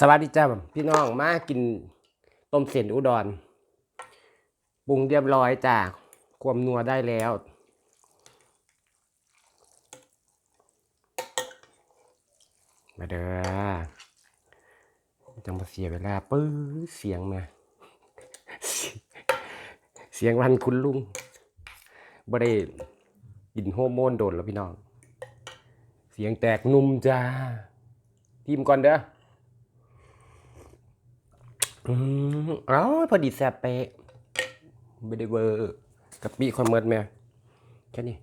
สวัสดีจ้าพี่น้องมากินต้มเส้นอุดรปรุงเรียบร้อยจ้าความนัวได้แล้ว มาเด้อจะมาเสียเวลาปื้อเสียงมาเสียงวันคุณลุงบ่ได้กินโฮอร์โมนโดนแล้วพี่น้อง เสียงแตกนุ่มจ้าทีมก่อนเด้อ อืมอ๋อพอดีแซ่บเป๊ะไม่ได้เวอร์กับปีคอนเมิร์ดแม่แค่นี้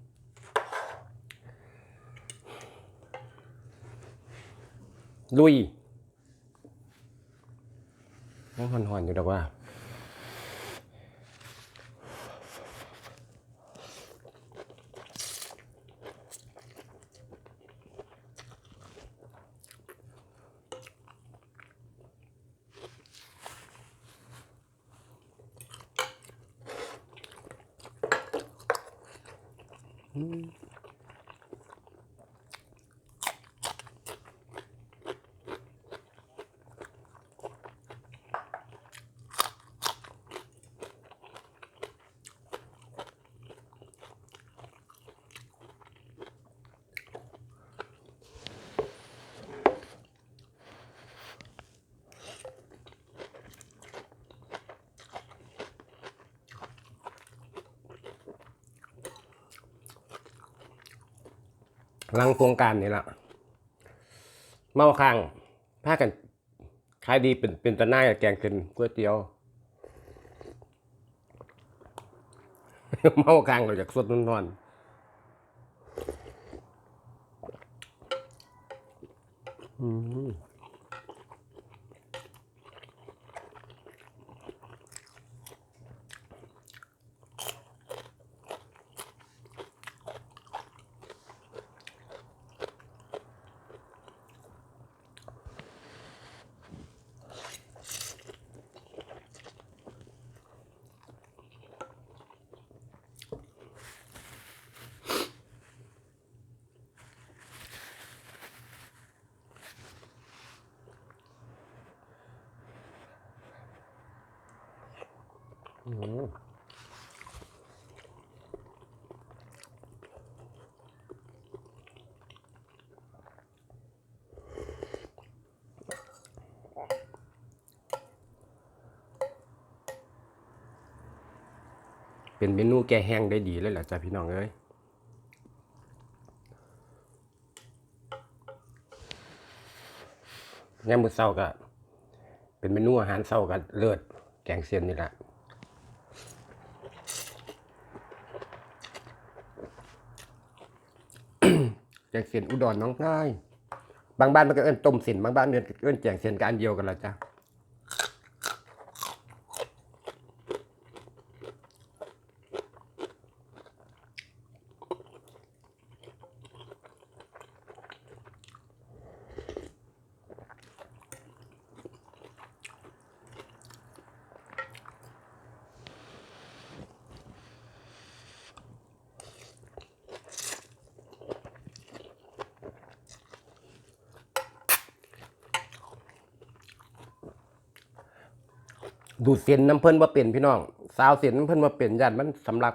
ลุยยังหอนๆอยู่ดอกว่า ลังโครงการนี่แหละเมาค้างพากันขายดีเป็นเป็นตะหน้ายกับแกงขึ้นก๋วยเตี๋ยวเมาค้างเราจากสดนอนๆ เป็นเมนูแก้แห้งได้ดีเลยแหละจ้ะพี่น้องเอ้ยยามมื้อเช้าก็เป็นเมนูอาหารเช้าก็เลิศแกงเสียนนี่แหละ แก งเสียนอุดรน้องง่าย บางบ้านมันก็เอิ้นต้มเสียนบางบ้านเอิ้นเอิ้นแกงเสียนกันเดียวกันละจ้ะ ดูดเสียนน้ำเพิ่นว่าเป็นพี่น้องสาวเสียนน้ำเพิ่นว่าเป็นยันมันสำลัก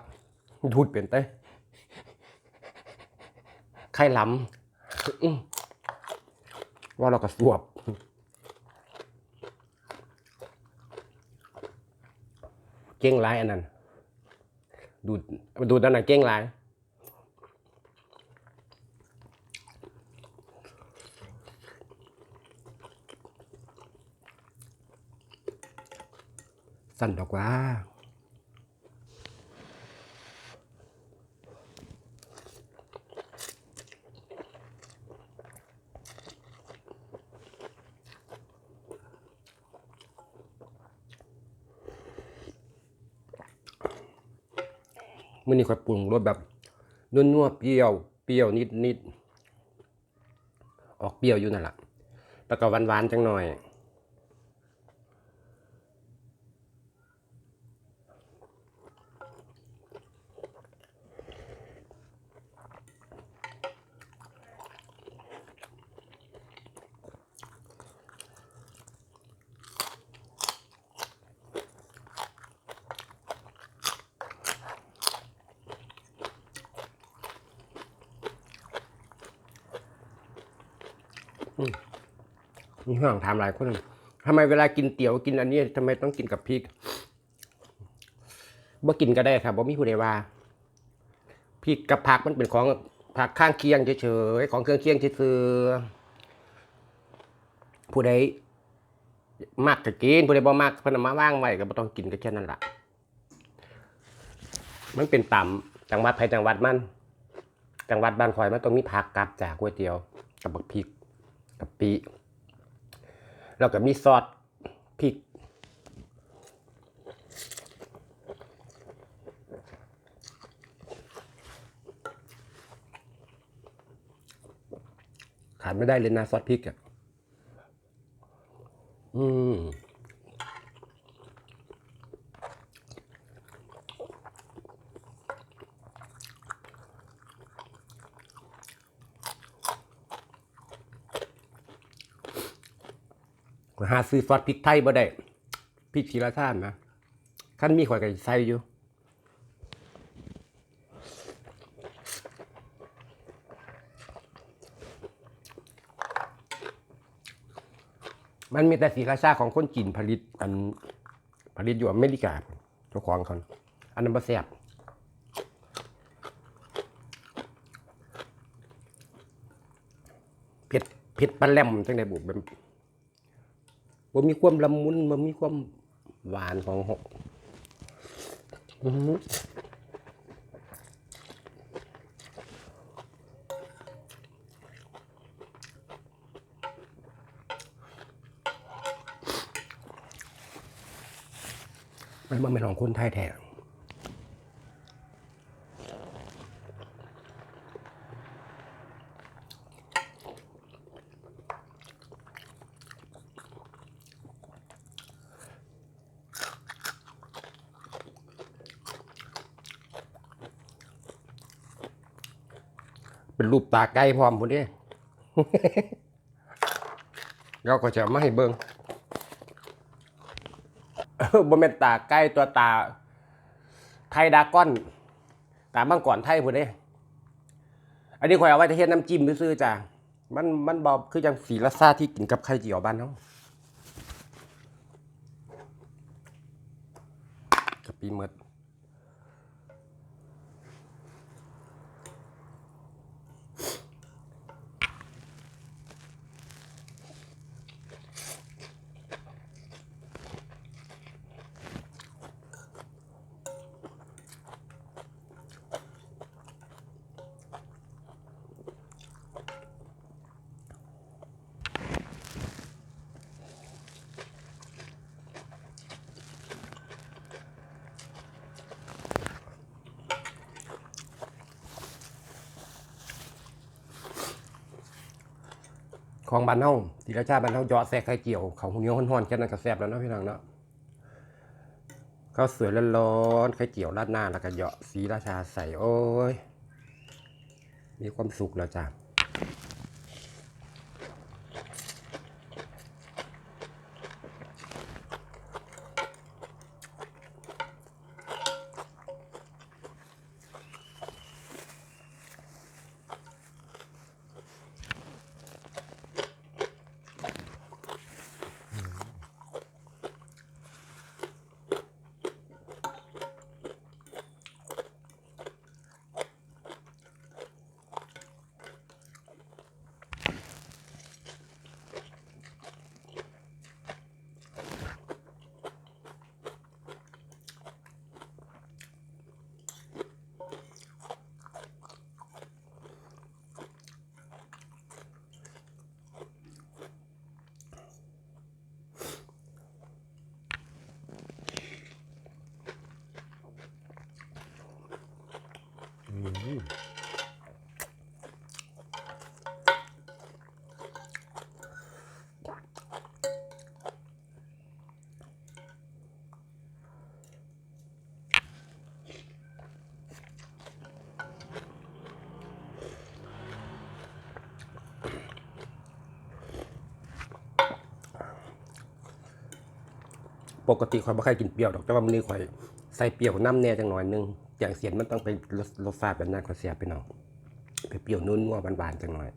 ดูดเป็นเต้ไข่ล้ำว่าเราก็สวบเก้งร้ายอันนั้นดูดดูดอันนั้นเก้งร้าย สั่นดอกว่ามื่อนี้ค่อยปรุงรสแบบนัวๆเปรี้ยว เปรี้ยวนิดนิดๆออกเปรี้ยวอยู่นั่นแหละแล้วก็หวานๆจังหน่อย มีห่วงถามหลายคนทำไมเวลากินเตี๋ยวกินอันนี้ทำไมต้องกินกับพริกบ่กินก็ได้ครับบ่มีผู้ใดว่าพริกกับผักมันเป็นของผักข้างเคียงเฉยๆของเครื่องเคียงเฉยๆผู้ใดมักก็กินผู้ใดบ่มักพนมาว่างไว้ก็บ่ต้องกินก็แค่นั้นล่ะมันเป็นต่ำจังหวัดไผจังหวัดมันจังหวัดบ้านข่อยมันต้องมีผักกับจากก๋วยเตี๋ยวกับบักพริกกับปี แล้วก็มีซอสพริก ขาดไม่ได้เลยนะซอสพริกอะ หาซื้อซอสพริกไทยบ่ได้พริกชีราชาตินะขั้นมีข่อยก็ใส่อยู่มันมีแต่สีราชาของคนจีนผลิต อันผลิตอยู่อเมริกาเจ้าของเขาอันนั้นบ่แซ่บเผ็ดเผ็ดปลาแหลมจังไดบุแบบ บ่มีความละมุนบ่มีความหวานของหกมันมันเป็นของคนไทยแท้ ตาไก่พร้อมพุ่นเด้เราก็จะไมาให้เบิ่งบ่แม่นตาไก่ตัวตา ไทยดาก้อน ตามังกรไทยพุ่นเด้อันนี้ข่อยเอาไว้จะเฮ็ดน้ำจิ้มซื่อๆจ้ะมันมันบ่คือจังสีละซาที่กินกับไข่เจียวบ้านเฮากับปีเมด ของบ้านเฮาทีละชาบ้านเฮาเหยาะแซ่ไข่เจียวเขาวเหนียวฮ้อนๆแค่นั้นก็แซ่บแล้วเนาะพี่น้องเนาะข้าวสวยร้อนๆไข่เจียวราดหน้าแล้วก็เหยาะสีราชาใส่โอ้ยมีความสุขแล้วจ้ะ ปกติข่อยบ่ค่อยกินเปรี้ยวดอกแต่ว่ามื้อนี้ข่อยใส่เปรี้ยวน้ำแหน่จังหน่อยหนึง อย่างเสียนมันต้องเป็นรสรสชาติแบบนั้นข่อยเสียไปเนาะเปรี้ยวนุ่นนัวหวานๆจังหน่อย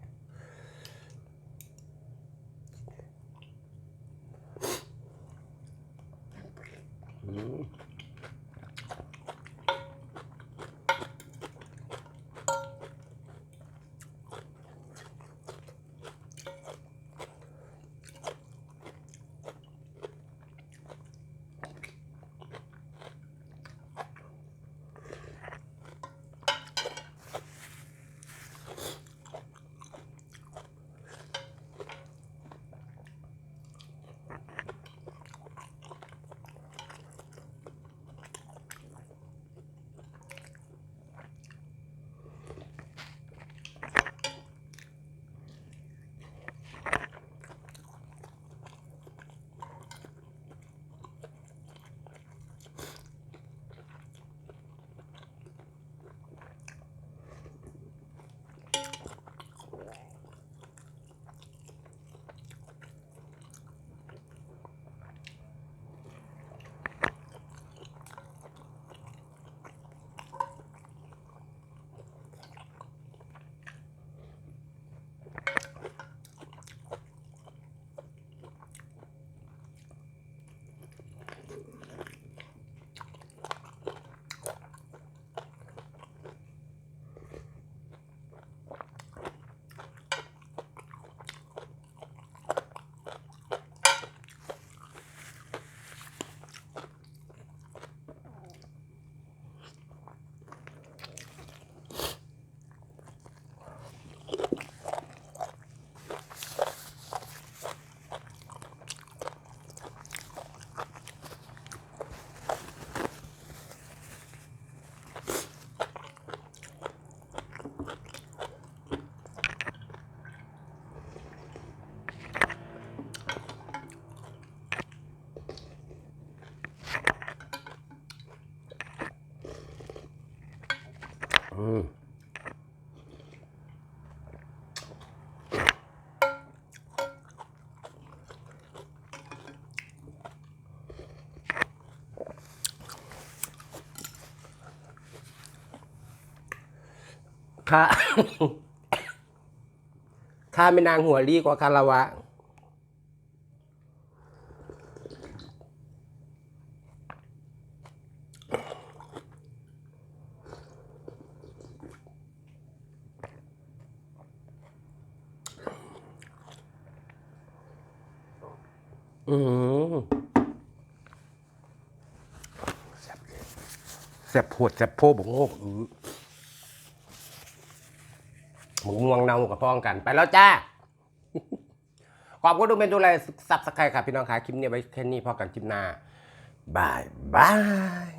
ข้าข้าไม่นางหัวรีกว่าคาราวะ อืมแซบแซบโพดแซบโพบอกโงกอืม หมูงวงเนากับพ้องกันไปแล้วจ้าขอบคุณทุกเป็นดูแลสับสไครต์ครับพี่น้องค่ะคลิปนี้ไว้แค่นี้พอกันคลิปหน้าบายบาย